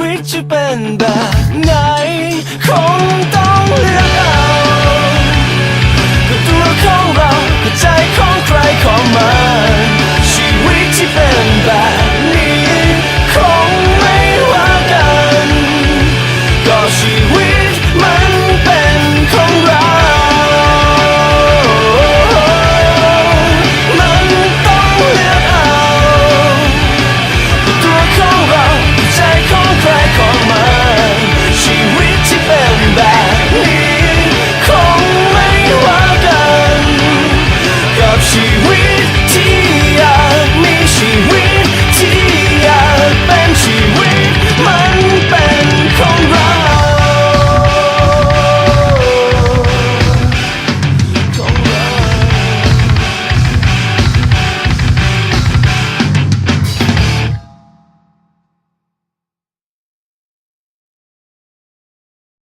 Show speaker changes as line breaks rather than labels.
วิตจะเป็นแบบไหนคงต้อง